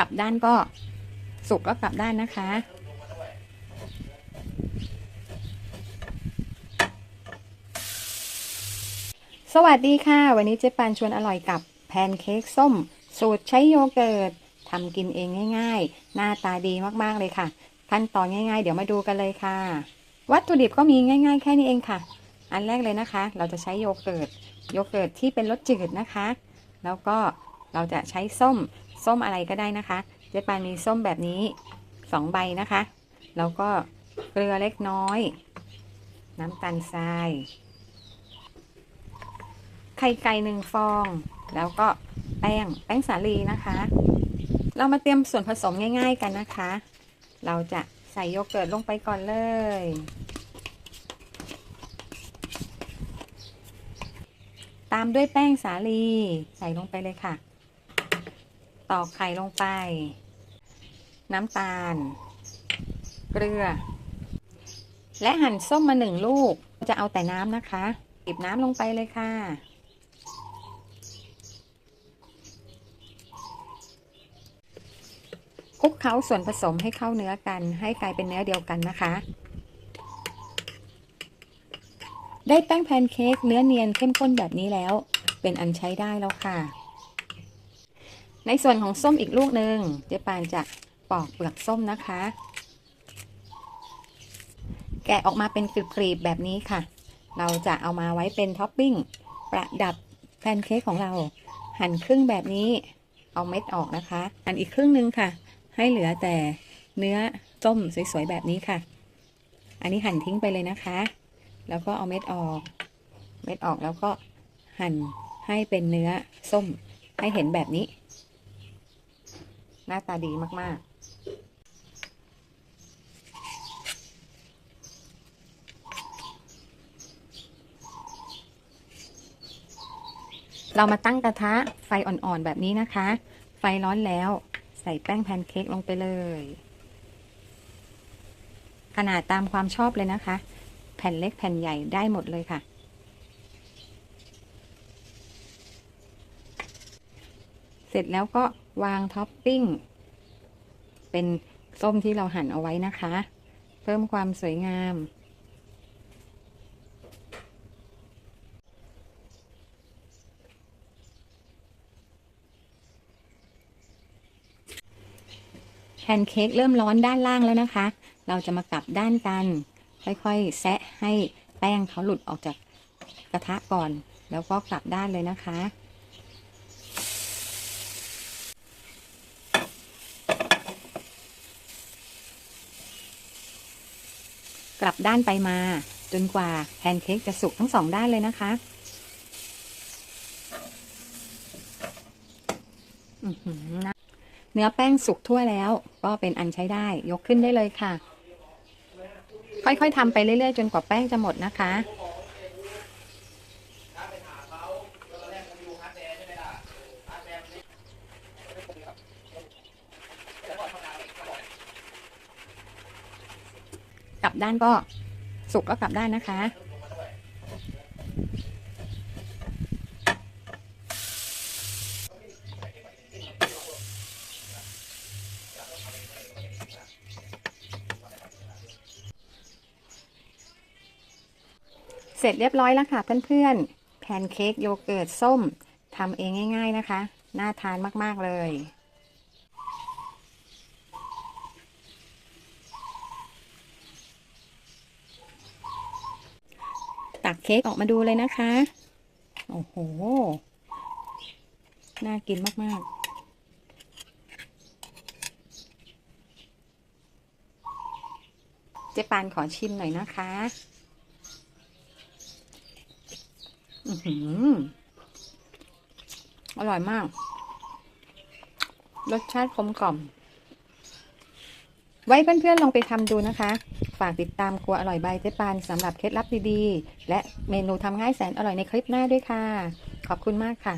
กลับด้านก็สุกก็กลับด้านนะคะ สวัสดีค่ะ วันนี้เจ๊ปานชวนอร่อยกับแพนเค้กส้ม สูตรใช้โยเกิร์ตทำกินเองง่าย ๆ หน้าตาดีมากๆเลยค่ะ ขั้นตอนง่าย ๆ เดี๋ยวมาดูกันเลยค่ะ วัตถุดิบก็มีง่าย ๆ แค่นี้เองค่ะ อันแรกเลยนะคะ เราจะใช้โยเกิร์ตโยเกิร์ตที่เป็นรสจืดนะคะ แล้วก็เราจะใช้ส้ม ส้มอะไรก็ได้นะคะ เจ๊ปานมีส้มแบบนี้สองใบนะคะ แล้วก็เกลือเล็กน้อย น้ำตาลทราย ไข่ไก่หนึ่งฟอง แล้วก็แป้งแป้งสาลีนะคะ เรามาเตรียมส่วนผสมง่าย ๆกันนะคะ เราจะใส่โยเกิร์ตลงไปก่อนเลย ตามด้วยแป้งสาลีใส่ลงไปเลยค่ะ ตอกไข่ลงไป น้ำตาล เกลือ และหั่นส้มมาหนึ่งลูก จะเอาแต่น้ำนะคะบีบน้ำลงไปเลยค่ะ คลุกเคล้าส่วนผสมให้เข้าเนื้อกัน ให้กลายเป็นเนื้อเดียวกันนะคะ ได้แป้งแพนเค้กเนื้อเนียนเข้มข้นแบบนี้แล้ว เป็นอันใช้ได้แล้วค่ะ ในส่วนของส้มอีกลูกหนึ่งเจ๊ปานจะปอกเปลือกส้มนะคะ แกะออกมาเป็นกรีบๆแบบนี้ค่ะ เราจะเอามาไว้เป็นท็อปปิ้งประดับแพนเค้กของเรา หั่นครึ่งแบบนี้ เอาเม็ดออกนะคะหั่นอีกครึ่งหนึงค่ะ ให้เหลือแต่เนื้อส้มสวยๆแบบนี้ค่ะ อันนี้หั่นทิ้งไปเลยนะคะ แล้วก็เอาเม็ดออก เม็ดออกแล้วก็หั่นให้เป็นเนื้อส้มให้เห็นแบบนี้ หน้าตาดีมาก ๆ เรามาตั้งกระทะไฟอ่อนๆแบบนี้นะคะ ไฟร้อนแล้วใส่แป้งแพนเค้กลงไปเลย ขนาดตามความชอบเลยนะคะ แผ่นเล็กแผ่นใหญ่ได้หมดเลยค่ะเสร็จแล้วก็ วางท็อปปิ้ง เป็นส้มที่เราหั่นเอาไว้นะคะ เพิ่มความสวยงาม แพนเค้กเริ่มร้อนด้านล่างแล้วนะคะ เราจะมากลับด้านกัน ค่อยๆ แซะให้แป้งเขาหลุดออกจากกระทะก่อน แล้วก็กลับด้านเลยนะคะ กลับด้านไปมา จนกว่าแพนเค้กจะสุกทั้งสองด้านเลยนะคะเนื้อแป้งสุกทั่วแล้ว ก็เป็นอันใช้ได้ ยกขึ้นได้เลยค่ะ ค่อยๆทำไปเรื่อยๆ จนกว่าแป้งจะหมดนะคะ กลับด้านก็สุกก็กลับด้านนะคะ เสร็จเรียบร้อยแล้วค่ะเพื่อนๆ แพนเค้กโยเกิร์ตส้มทำเองง่าย ๆนะคะ น่าทานมากๆเลย ตักเค้กออกมาดูเลยนะคะ โอ้โห น่ากินมาก ๆเจ๊ปานขอชิมหน่อยนะคะ อือหืออร่อยมาก รสชาติกลมกล่อม ไว้เพื่อนๆลองไปทำดูนะคะ ฝากติดตามครัวอร่อยใบเจ๊ปานสำหรับเคล็ดลับดีๆ และเมนูทำง่ายแสนอร่อยในคลิปหน้าด้วยค่ะ ขอบคุณมากค่ะ